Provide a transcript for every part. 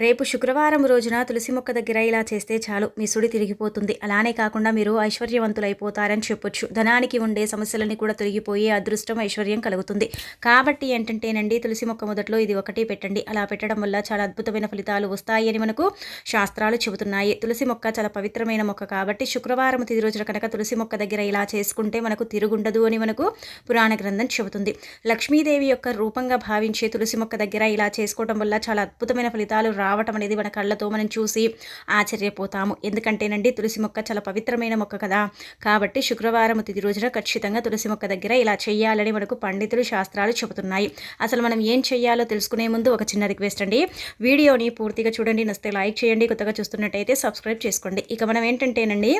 రేపు శుక్రవారం రోజున తులసి మొక్క దగ్గర ఇలా చేస్తే చాలు మీ సుడి తిరిగిపోతుంది. అలానే కాకుండా మీరు ఐశ్వర్యవంతులైపోతారని చెప్పొచ్చు. ధనానికి ఉండే సమస్యలన్నీ కూడా తొలగిపోయే అదృష్టం ఐశ్వర్యం కలుగుతుంది. కాబట్టి ఏంటంటేనండి తులసి మొక్క మొదట్లో ఇది ఒకటి పెట్టండి. అలా పెట్టడం వల్ల చాలా అద్భుతమైన ఫలితాలు వస్తాయి అని మనకు శాస్త్రాలు చెబుతున్నాయి. తులసి మొక్క చాలా పవిత్రమైన మొక్క కాబట్టి శుక్రవారం తిది రోజున కనుక తులసి మొక్క దగ్గర ఇలా చేసుకుంటే మనకు తిరుగుండదు అని మనకు పురాణ గ్రంథం చెబుతుంది. లక్ష్మీదేవి యొక్క రూపంగా భావించే తులసి మొక్క దగ్గర ఇలా చేసుకోవడం వల్ల చాలా అద్భుతమైన ఫలితాలు రావటం అనేది మన కళ్ళతో మనం చూసి ఆశ్చర్యపోతాము. ఎందుకంటేనండి తులసి మొక్క చాలా పవిత్రమైన మొక్క కదా. కాబట్టి శుక్రవారం తిది రోజున ఖచ్చితంగా తులసి మొక్క దగ్గర ఇలా చేయాలని మనకు పండితులు శాస్త్రాలు చెబుతున్నాయి. అసలు మనం ఏం చేయాలో తెలుసుకునే ముందు ఒక చిన్న రిక్వెస్ట్ అండి. వీడియోని పూర్తిగా చూడండి నస్తే లైక్ చేయండి కొత్తగా చూస్తున్నట్టయితే సబ్స్క్రైబ్ చేసుకోండి. ఇక మనం ఏంటంటేనండి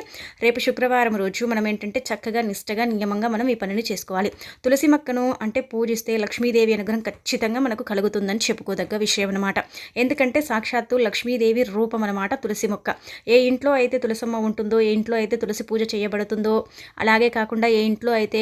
రేపు శుక్రవారం రోజు మనం ఏంటంటే చక్కగా నిష్టగా నియమంగా మనం ఈ పనిని చేసుకోవాలి. తులసి మొక్కను అంటే పూజిస్తే లక్ష్మీదేవి అనుగ్రహం ఖచ్చితంగా మనకు కలుగుతుందని చెప్పుకోదగ్గ విషయం అనమాట ఎందుకంటే సాక్షాత్తు లక్ష్మీదేవి రూపం అనమాట తులసి మొక్క. ఏ ఇంట్లో అయితే తులసమ్మ ఉంటుందో ఏ ఇంట్లో అయితే తులసి పూజ చేయబడుతుందో అలాగే కాకుండా ఏ ఇంట్లో అయితే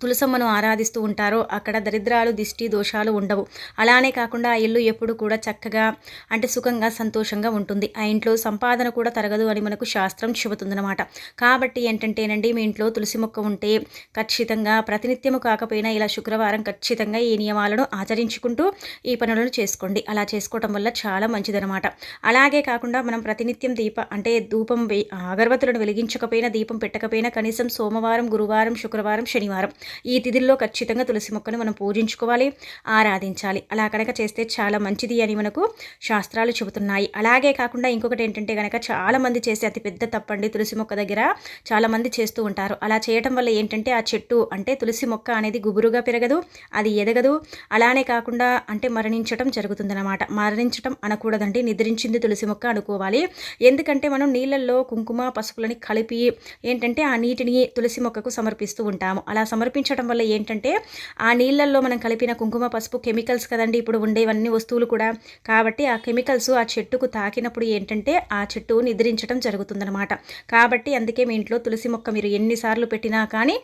తులసమ్మను ఆరాధిస్తూ ఉంటారో అక్కడ దరిద్రాలు దిష్టి దోషాలు ఉండవు. అలానే కాకుండా ఆ ఇల్లు ఎప్పుడు కూడా చక్కగా అంటే సుఖంగా సంతోషంగా ఉంటుంది. ఆ ఇంట్లో సంపాదన కూడా తరగదు అని మనకు శాస్త్రం చెబుతుందన్నమాట. కాబట్టి ఏంటంటేనండి మీ ఇంట్లో తులసి మొక్క ఉంటే ఖచ్చితంగా ప్రతినిత్యము కాకపోయినా ఇలా శుక్రవారం ఖచ్చితంగా ఈ నియమాలను ఆచరించుకుంటూ ఈ పనులను చేసుకోండి. అలా చేసుకోవటం వల్ల చాలా మంచిదనమాట అలాగే కాకుండా మనం ప్రతినిత్యం దీప అంటే ధూపం అగరబత్తులను వెలిగించకపోయినా దీపం పెట్టకపోయినా కనీసం సోమవారం గురువారం శుక్రవారం శనివారం ఈ తిథుల్లో ఖచ్చితంగా తులసి మొక్కను మనం పూజించుకోవాలి ఆరాధించాలి. అలా కనుక చేస్తే చాలా మంచిది అని మనకు శాస్త్రాలు చెబుతున్నాయి. అలాగే కాకుండా ఇంకొకటి ఏంటంటే కనుక చాలామంది చేసే అతి పెద్ద తప్పండి తులసి మొక్క దగ్గర చాలామంది చేస్తూ ఉంటారు. అలా చేయటం వల్ల ఏంటంటే ఆ చెట్టు అంటే తులసి మొక్క అనేది గుబురుగా పెరగదు అది ఎదగదు. అలానే కాకుండా అంటే మరణించటం జరుగుతుందన్నమాట. మరణించటం అనకూడదండి నిద్రించింది తులసి మొక్క అనుకోవాలి. ఎందుకంటే మనం నీళ్ళల్లో కుంకుమ పసుపులని కలిపి ఏంటంటే ఆ నీటిని తులసి మొక్కకు సమర్పిస్తూ ఉంటాము. అలా సమర్పి కలిపించడం వల్ల ఏంటంటే ఆ నీళ్ళల్లో మనం కలిపిన కుంకుమ పసుపు కెమికల్స్ కదండి ఇప్పుడు ఉండేవన్నీ వస్తువులు కూడా. కాబట్టి ఆ కెమికల్స్ ఆ చెట్టుకు తాకినప్పుడు ఏంటంటే ఆ చెట్టు నిద్రించడం జరుగుతుందనమాట కాబట్టి అందుకే మీ ఇంట్లో తులసి మొక్క మీరు ఎన్నిసార్లు పెట్టినా కానీ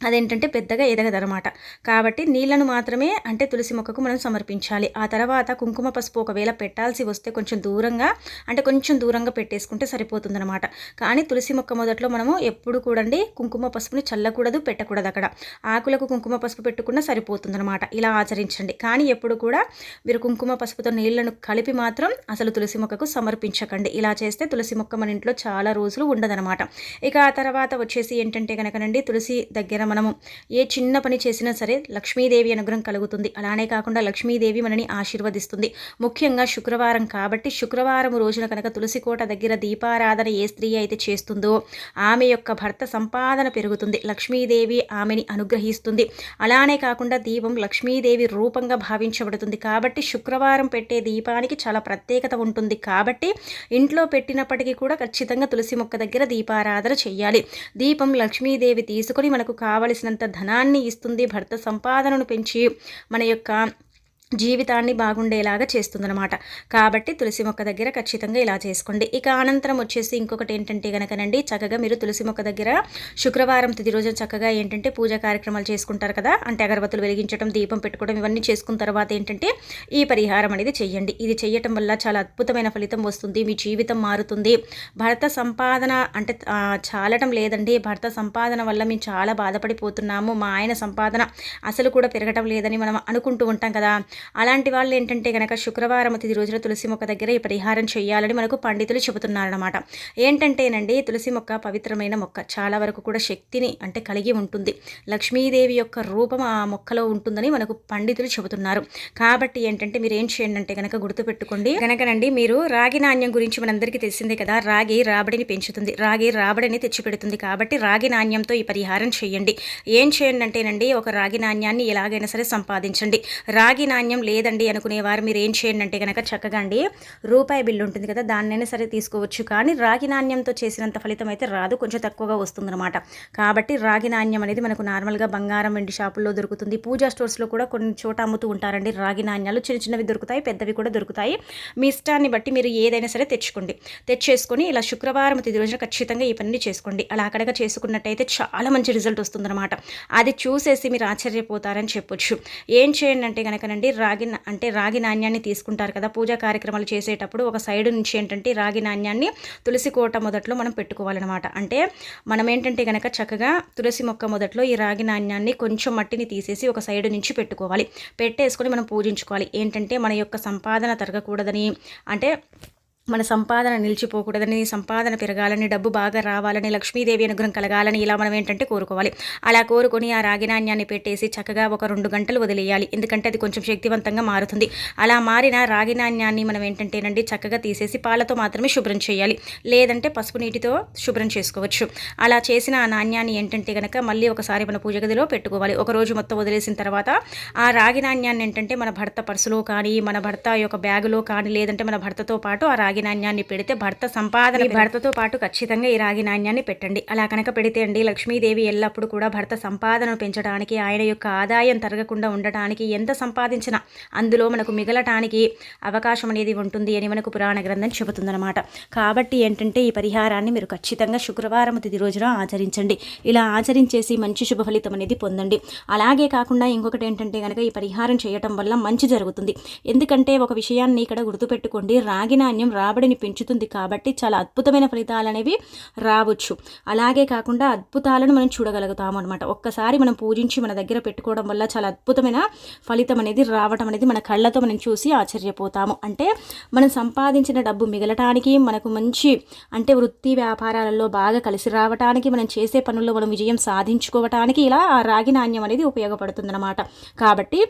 అదేంటంటే పెద్దగా ఎదగదనమాట కాబట్టి నీళ్ళను మాత్రమే అంటే తులసి మొక్కకు మనం సమర్పించాలి. ఆ తర్వాత కుంకుమ పసుపు ఒకవేళ పెట్టాల్సి వస్తే కొంచెం దూరంగా అంటే కొంచెం దూరంగా పెట్టేసుకుంటే సరిపోతుందనమాట కానీ తులసి మొక్క మొదట్లో మనము ఎప్పుడు కూడండి కుంకుమ పసుపుని చల్లకూడదు పెట్టకూడదు అక్కడ. ఆకులకు కుంకుమ పసుపు పెట్టుకున్నా సరిపోతుందనమాట ఇలా ఆచరించండి. కానీ ఎప్పుడు కూడా మీరు కుంకుమ పసుపుతో నీళ్ళను కలిపి మాత్రం అసలు తులసి మొక్కకు సమర్పించకండి. ఇలా చేస్తే తులసి మొక్క మన ఇంట్లో చాలా రోజులు ఉండదనమాట ఇక ఆ తర్వాత వచ్చేసి ఏంటంటే కనుకనండి తులసి దగ్గర మనము ఏ చిన్న పని చేసినా సరే లక్ష్మీదేవి అనుగ్రహం కలుగుతుంది. అలానే కాకుండా లక్ష్మీదేవి మనని ఆశీర్వదిస్తుంది. ముఖ్యంగా శుక్రవారం కాబట్టి శుక్రవారం రోజున కనుక తులసికోట దగ్గర దీపారాధన ఏ స్త్రీ అయితే చేస్తుందో ఆమె యొక్క భర్త సంపాదన పెరుగుతుంది. లక్ష్మీదేవి ఆమెని అనుగ్రహిస్తుంది. అలానే కాకుండా దీపం లక్ష్మీదేవి రూపంగా భావించబడుతుంది. కాబట్టి శుక్రవారం పెట్టే దీపానికి చాలా ప్రత్యేకత ఉంటుంది. కాబట్టి ఇంట్లో పెట్టినప్పటికీ కూడా ఖచ్చితంగా తులసి మొక్క దగ్గర దీపారాధన చేయాలి. దీపం లక్ష్మీదేవి తీసుకొని మనకు కావలసినంత ధనాన్ని ఇస్తుంది. భర్త సంపాదనను పెంచి మన యొక్క జీవితాన్ని బాగుండేలాగా చేస్తుందనమాట కాబట్టి తులసి మొక్క దగ్గర ఖచ్చితంగా ఇలా చేసుకోండి. ఇక అనంతరం వచ్చేసి ఇంకొకటి ఏంటంటే కనుకనండి చక్కగా మీరు తులసి మొక్క దగ్గర శుక్రవారం తిది రోజు చక్కగా ఏంటంటే పూజా కార్యక్రమాలు చేసుకుంటారు కదా అంటే అగరబత్తులు వెలిగించడం దీపం పెట్టుకోవడం ఇవన్నీ చేసుకున్న తర్వాత ఏంటంటే ఈ పరిహారం అనేది చెయ్యండి. ఇది చేయటం వల్ల చాలా అద్భుతమైన ఫలితం వస్తుంది మీ జీవితం మారుతుంది. భర్త సంపాదన అంటే చాలటం లేదండి. భర్త సంపాదన వల్ల మేము చాలా బాధపడిపోతున్నాము. మా ఆయన సంపాదన అసలు కూడా పెరగటం లేదని మనం అనుకుంటూ ఉంటాం కదా. అలాంటి వాళ్ళు ఏంటంటే కనుక శుక్రవారం తిది రోజున తులసి మొక్క దగ్గర ఈ పరిహారం చేయాలని మనకు పండితులు చెబుతున్నారనమాట ఏంటంటేనండి తులసి మొక్క పవిత్రమైన మొక్క. చాలా వరకు కూడా శక్తిని అంటే కలిగి ఉంటుంది. లక్ష్మీదేవి యొక్క రూపం ఆ మొక్కలో ఉంటుందని మనకు పండితులు చెబుతున్నారు. కాబట్టి ఏంటంటే మీరు ఏం చేయండి అంటే కనుక గుర్తుపెట్టుకోండి. కనుకనండి మీరు రాగి నాణ్యం గురించి మనందరికీ తెలిసిందే కదా. రాగి రాబడిని పెంచుతుంది. రాగి రాబడిని తెచ్చిపెడుతుంది. కాబట్టి రాగి నాణ్యంతో ఈ పరిహారం చేయండి. ఏం చేయండి అంటేనండి ఒక రాగి నాణ్యాన్ని ఎలాగైనా సరే సంపాదించండి. రాగి నాణ్యం నాణ్యం లేదండి అనుకునేవారు. మీరు ఏం చేయండి అంటే కనుక చక్కగా అండి రూపాయి బిల్లు ఉంటుంది కదా దాన్నైనా సరే తీసుకోవచ్చు. కానీ రాగి నాణ్యంతో చేసినంత ఫలితం అయితే రాదు. కొంచెం తక్కువగా వస్తుందన్నమాట. కాబట్టి రాగి నాణ్యం అనేది మనకు నార్మల్గా బంగారం వెండి షాపుల్లో దొరుకుతుంది. పూజా స్టోర్స్లో కూడా కొన్ని చోట అమ్ముతూ ఉంటారండి రాగి నాణ్యాలు. చిన్న చిన్నవి దొరుకుతాయి పెద్దవి కూడా దొరుకుతాయి. మీ ఇష్టాన్ని బట్టి మీరు ఏదైనా సరే తెచ్చుకోండి. తెచ్చేసుకొని ఇలా శుక్రవారం తిది రోజున ఖచ్చితంగా ఈ పని చేసుకోండి. అలా అక్కడగా చేసుకున్నట్టయితే చాలా మంచి రిజల్ట్ వస్తుందన్నమాట. అది చూసేసి మీరు ఆశ్చర్యపోతారని చెప్పొచ్చు. ఏం చేయండి అంటే కనుకనండి రాగి అంటే రాగి నాణ్యాన్ని తీసుకుంటారు కదా. పూజా కార్యక్రమాలు చేసేటప్పుడు ఒక సైడ్ నుంచి ఏంటంటే రాగి నాణ్యాన్ని తులసి కోట మొదట్లో మనం పెట్టుకోవాలన్నమాట. అంటే మనం ఏంటంటే కనుక చక్కగా తులసి మొక్క మొదట్లో ఈ రాగి నాణ్యాన్ని కొంచెం మట్టిని తీసేసి ఒక సైడ్ నుంచి పెట్టుకోవాలి. పెట్టేసుకొని మనం పూజించుకోవాలి. ఏంటంటే మన యొక్క సంపాదన తరగకూడదని. అంటే మన సంపాదన నిలిచిపోకూడదని సంపాదన పెరగాలని డబ్బు బాగా రావాలని లక్ష్మీదేవి అనుగ్రహం కలగాలని ఇలా మనం ఏంటంటే కోరుకోవాలి. అలా కోరుకొని ఆ రాగి నాణ్యాన్ని పెట్టేసి చక్కగా ఒక రెండు గంటలు వదిలేయాలి. ఎందుకంటే అది కొంచెం శక్తివంతంగా మారుతుంది. అలా మారిన రాగి నాణ్యాన్ని మనం ఏంటంటేనండి చక్కగా తీసేసి పాలతో మాత్రమే శుభ్రం చేయాలి. లేదంటే పసుపు నీటితో శుభ్రం చేసుకోవచ్చు. అలా చేసిన ఆ నాణ్యాన్ని ఏంటంటే కనుక మళ్ళీ ఒకసారి మన పూజ గదిలో పెట్టుకోవాలి. ఒక రోజు మొత్తం వదిలేసిన తర్వాత ఆ రాగి నాణ్యాన్ని ఏంటంటే మన భర్త పర్సులో కానీ మన భర్త యొక్క బ్యాగులో కానీ లేదంటే మన భర్తతో పాటు ఆ రాగి నాణ్యాన్ని పెడితే భర్త సంపాదన భర్తతో పాటు ఖచ్చితంగా ఈ రాగి నాణ్యాన్ని పెట్టండి. అలా కనుక పెడితే అండి లక్ష్మీదేవి ఎల్లప్పుడూ కూడా భర్త సంపాదనను పెంచడానికి ఆయన యొక్క ఆదాయం తరగకుండా ఉండటానికి ఎంత సంపాదించినా అందులో మనకు మిగలటానికి అవకాశం అనేది ఉంటుంది అని మనకు పురాణ గ్రంథం చెబుతుందన్నమాట. కాబట్టి ఏంటంటే ఈ పరిహారాన్ని మీరు ఖచ్చితంగా శుక్రవారం తిది రోజున ఆచరించండి. ఇలా ఆచరించేసి మంచి శుభ ఫలితం అనేది పొందండి. అలాగే కాకుండా ఇంకొకటి ఏంటంటే కనుక ఈ పరిహారం చేయటం వల్ల మంచి జరుగుతుంది. ఎందుకంటే ఒక విషయాన్ని ఇక్కడ గుర్తుపెట్టుకోండి రాగి నాణ్యం రాబడిని పెంచుతుంది కాబట్టి చాలా అద్భుతమైన ఫలితాలు అనేవి రావచ్చు. అలాగే కాకుండా అద్భుతాలను మనం చూడగలుగుతాము అనమాట ఒక్కసారి మనం పూజించి మన దగ్గర పెట్టుకోవడం వల్ల చాలా అద్భుతమైన ఫలితం అనేది రావటం అనేది మన కళ్ళతో మనం చూసి ఆశ్చర్యపోతాము. అంటే మనం సంపాదించిన డబ్బు మిగలటానికి మనకు మంచి అంటే వృత్తి వ్యాపారాలలో బాగా కలిసి రావటానికి మనం చేసే పనుల్లో మనం విజయం సాధించుకోవటానికి ఇలా ఆ రాగి నాణ్యం అనేది ఉపయోగపడుతుందన్నమాట. కాబట్టి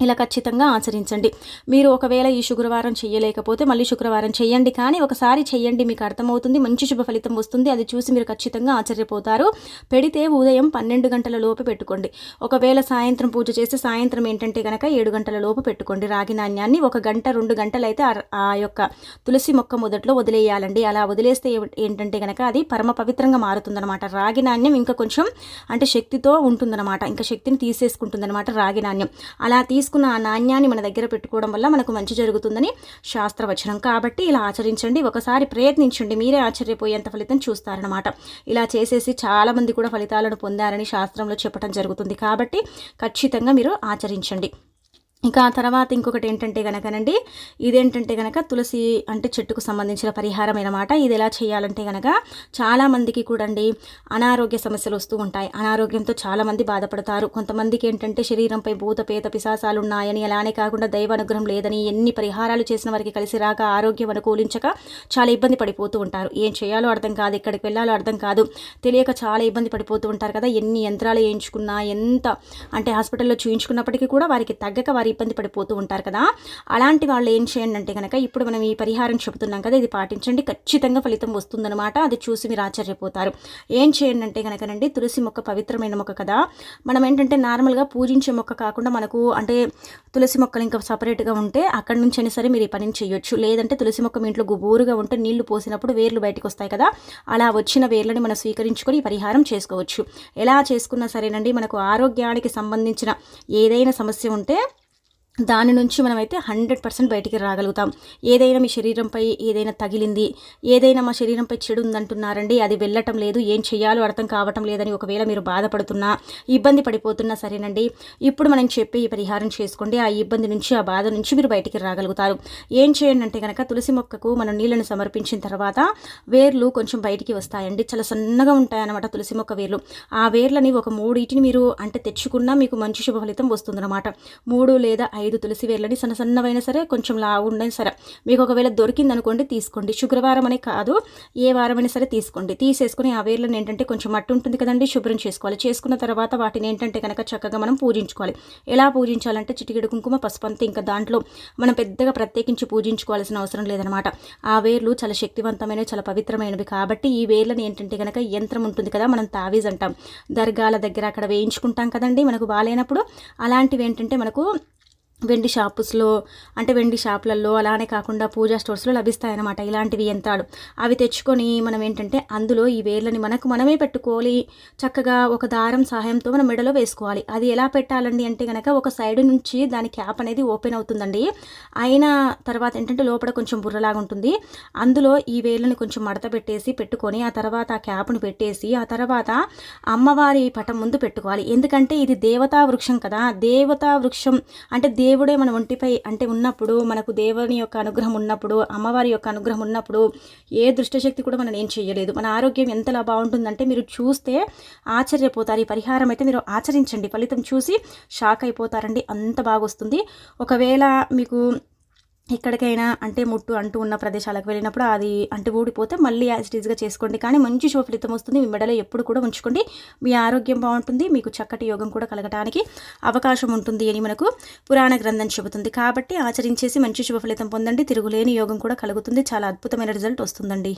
ఇలా ఖచ్చితంగా ఆచరించండి. మీరు ఒకవేళ ఈ శుక్రవారం చేయలేకపోతే మళ్ళీ శుక్రవారం చేయండి. కానీ ఒకసారి చేయండి మీకు అర్థమవుతుంది మంచి శుభ ఫలితం వస్తుంది. అది చూసి మీరు ఖచ్చితంగా ఆశ్చర్యపోతారు. పెడితే ఉదయం పన్నెండు గంటల లోపు పెట్టుకోండి. ఒకవేళ సాయంత్రం పూజ చేస్తే సాయంత్రం ఏంటంటే కనుక ఏడు గంటల లోపు పెట్టుకోండి. రాగి నాణ్యాన్ని ఒక గంట రెండు గంటలు అయితే ఆ- ఆ యొక్క తులసి మొక్క మొదట్లో వదిలేయాలండి. అలా వదిలేస్తే ఏంటంటే కనుక అది పరమ పవిత్రంగా మారుతుందన్నమాట. రాగి నాణ్యం ఇంకా కొంచెం అంటే శక్తితో ఉంటుందన్నమాట. ఇంకా శక్తిని తీసేసుకుంటుందన్నమాట రాగి నాణ్యం. అలా తీసి తీసుకున్న ఆ నాణ్యాన్ని మన దగ్గర పెట్టుకోవడం వల్ల మనకు మంచి జరుగుతుందని శాస్త్రవచనం. కాబట్టి ఇలా ఆచరించండి. ఒకసారి ప్రయత్నించండి. మీరే ఆశ్చర్యపోయేంత ఫలితం చూస్తారనమాట ఇలా చేసేసి చాలామంది కూడా ఫలితాలను పొందారని శాస్త్రంలో చెప్పడం జరుగుతుంది. కాబట్టి ఖచ్చితంగా మీరు ఆచరించండి. ఇంకా ఆ తర్వాత ఇంకొకటి ఏంటంటే కనుకనండి ఇదేంటంటే కనుక తులసి అంటే చెట్టుకు సంబంధించిన పరిహారం అనమాట ఇది ఎలా చేయాలంటే కనుక చాలామందికి కూడా అండి అనారోగ్య సమస్యలు వస్తూ ఉంటాయి. అనారోగ్యంతో చాలామంది బాధపడతారు. కొంతమందికి ఏంటంటే శరీరంపై భూత పేత పిశాసాలు ఉన్నాయని అలానే కాకుండా దైవ అనుగ్రహం లేదని ఎన్ని పరిహారాలు చేసిన వారికి కలిసి రాక ఆరోగ్యం అనుకూలించక చాలా ఇబ్బంది పడిపోతూ ఉంటారు. ఏం చేయాలో అర్థం కాదు ఎక్కడికి వెళ్ళాలో అర్థం కాదు. తెలియక చాలా ఇబ్బంది పడిపోతూ ఉంటారు కదా ఎన్ని యంత్రాలు వేయించుకున్నా ఎంత అంటే హాస్పిటల్లో చూయించుకున్నప్పటికీ కూడా వారికి తగ్గక వారి ఇబ్బంది పడిపోతూ ఉంటారు కదా. అలాంటి వాళ్ళు ఏం చేయండి అంటే కనుక ఇప్పుడు మనం ఈ పరిహారం చెబుతున్నాం కదా ఇది పాటించండి ఖచ్చితంగా ఫలితం వస్తుందన్నమాట. అది చూసి మీరు ఆశ్చర్యపోతారు. ఏం చేయండి అంటే కనుకనండి తులసి మొక్క పవిత్రమైన మొక్క కదా. మనం ఏంటంటే నార్మల్గా పూజించే మొక్క కాకుండా మనకు అంటే తులసి మొక్కలు ఇంకా సపరేట్గా ఉంటే అక్కడి నుంచి అయినా సరే మీరు ఈ పనిని చేయొచ్చు. లేదంటే తులసి మొక్క మీ ఇంట్లో గుబూరుగా ఉంటే నీళ్ళు పోసినప్పుడు వేర్లు బయటకు వస్తాయి కదా. అలా వచ్చిన వేర్లని మనం స్వీకరించుకొని ఈ పరిహారం చేసుకోవచ్చు. ఎలా చేసుకున్నా సరేనండి మనకు ఆరోగ్యానికి సంబంధించిన ఏదైనా సమస్య ఉంటే దాని నుంచి మనమైతే హండ్రెడ్ పర్సెంట్ బయటికి రాగలుగుతాం. ఏదైనా మీ శరీరంపై ఏదైనా తగిలింది ఏదైనా మా శరీరంపై చెడు ఉందంటున్నారండి అది వెళ్ళటం లేదు ఏం చేయాలో అర్థం కావటం లేదని ఒకవేళ మీరు బాధపడుతున్నా ఇబ్బంది పడిపోతున్నా సరేనండి. ఇప్పుడు మనం చెప్పి ఈ పరిహారం చేసుకోండి. ఆ ఇబ్బంది నుంచి ఆ బాధ నుంచి మీరు బయటికి రాగలుగుతారు. ఏం చేయండి అంటే కనుక తులసి మొక్కకు మనం నీళ్ళను సమర్పించిన తర్వాత వేర్లు కొంచెం బయటికి వస్తాయండి. చాలా సన్నగా ఉంటాయన్నమాట తులసి మొక్క వేర్లు. ఆ వేర్లని ఒక మూడింటిని మీరు అంటే తెచ్చుకున్నా మీకు మంచి శుభ ఫలితం వస్తుందన్నమాట. మూడు లేదా ఐదు తులసి వేర్లని సన్న సన్నవైనా సరే కొంచెం లావు సరే. మీకు ఒకవేళ దొరికింది అనుకోండి తీసుకోండి. శుక్రవారం అనే కాదు ఏ వారమైనా సరే తీసుకోండి. తీసేసుకుని ఆ వేర్లను ఏంటంటే కొంచెం మట్టి ఉంటుంది కదండి శుభ్రం చేసుకోవాలి. చేసుకున్న తర్వాత వాటిని ఏంటంటే కనుక చక్కగా మనం పూజించుకోవాలి. ఎలా పూజించాలంటే చిటికెడు కుంకుమ పసుపు అంతే ఇంకా దాంట్లో మనం పెద్దగా ప్రత్యేకించి పూజించుకోవాల్సిన అవసరం లేదనమాట. ఆ వేర్లు చాలా శక్తివంతమైనవి చాలా పవిత్రమైనవి కాబట్టి ఈ వేర్లను ఏంటంటే కనుక యంత్రం ఉంటుంది కదా మనం తావీజ్ అంటాం. దర్గాల దగ్గర అక్కడ వేయించుకుంటాం కదండి మనకు బాగాలేనప్పుడు. అలాంటివి ఏంటంటే మనకు వెండి షాప్స్లో అంటే వెండి షాపులలో అలానే కాకుండా పూజా స్టోర్స్లో లభిస్తాయన్నమాట ఇలాంటివి యంత్రాలు. అవి తెచ్చుకొని మనం ఏంటంటే అందులో ఈ వేర్లని మనకు మనమే పెట్టుకోవాలి. చక్కగా ఒక దారం సహాయంతో మనం మెడలో వేసుకోవాలి. అది ఎలా పెట్టాలండి అంటే కనుక ఒక సైడ్ నుంచి దాని క్యాప్ అనేది ఓపెన్ అవుతుందండి. అయిన తర్వాత ఏంటంటే లోపల కొంచెం బుర్రలాగా ఉంటుంది. అందులో ఈ వేర్లను కొంచెం మడత పెట్టేసి పెట్టుకొని ఆ తర్వాత ఆ క్యాప్ను పెట్టేసి ఆ తర్వాత అమ్మవారి పటం ముందు పెట్టుకోవాలి. ఎందుకంటే ఇది దేవతా వృక్షం కదా. దేవతా వృక్షం అంటే దేవ దేవుడే మన ఒంటిపై అంటే ఉన్నప్పుడు మనకు దేవుని యొక్క అనుగ్రహం ఉన్నప్పుడు అమ్మవారి యొక్క అనుగ్రహం ఉన్నప్పుడు ఏ దుష్టశక్తి కూడా మనం ఏం చేయలేదు. మన ఆరోగ్యం ఎంతలా బాగుంటుందంటే మీరు చూస్తే ఆశ్చర్యపోతారు. ఈ పరిహారం అయితే మీరు ఆచరించండి. ఫలితం చూసి షాక్ అయిపోతారండి. అంత బాగా వస్తుంది ఒకవేళ మీకు ఎక్కడికైనా అంటే ముట్టు అంటూ ఉన్న ప్రదేశాలకు వెళ్ళినప్పుడు అది అంటు ఊడిపోతే మళ్ళీ యాజ్ టీజ్గా చేసుకోండి. కానీ మంచి శుభ ఫలితం వస్తుంది. మీ మెడలో ఎప్పుడు కూడా ఉంచుకోండి. మీ ఆరోగ్యం బాగుంటుంది. మీకు చక్కటి యోగం కూడా కలగటానికి అవకాశం ఉంటుంది అని మనకు పురాణ గ్రంథం చెబుతుంది. కాబట్టి ఆచరించేసి మంచి శుభ ఫలితం పొందండి. తిరుగులేని యోగం కూడా కలుగుతుంది. చాలా అద్భుతమైన రిజల్ట్ వస్తుందండి.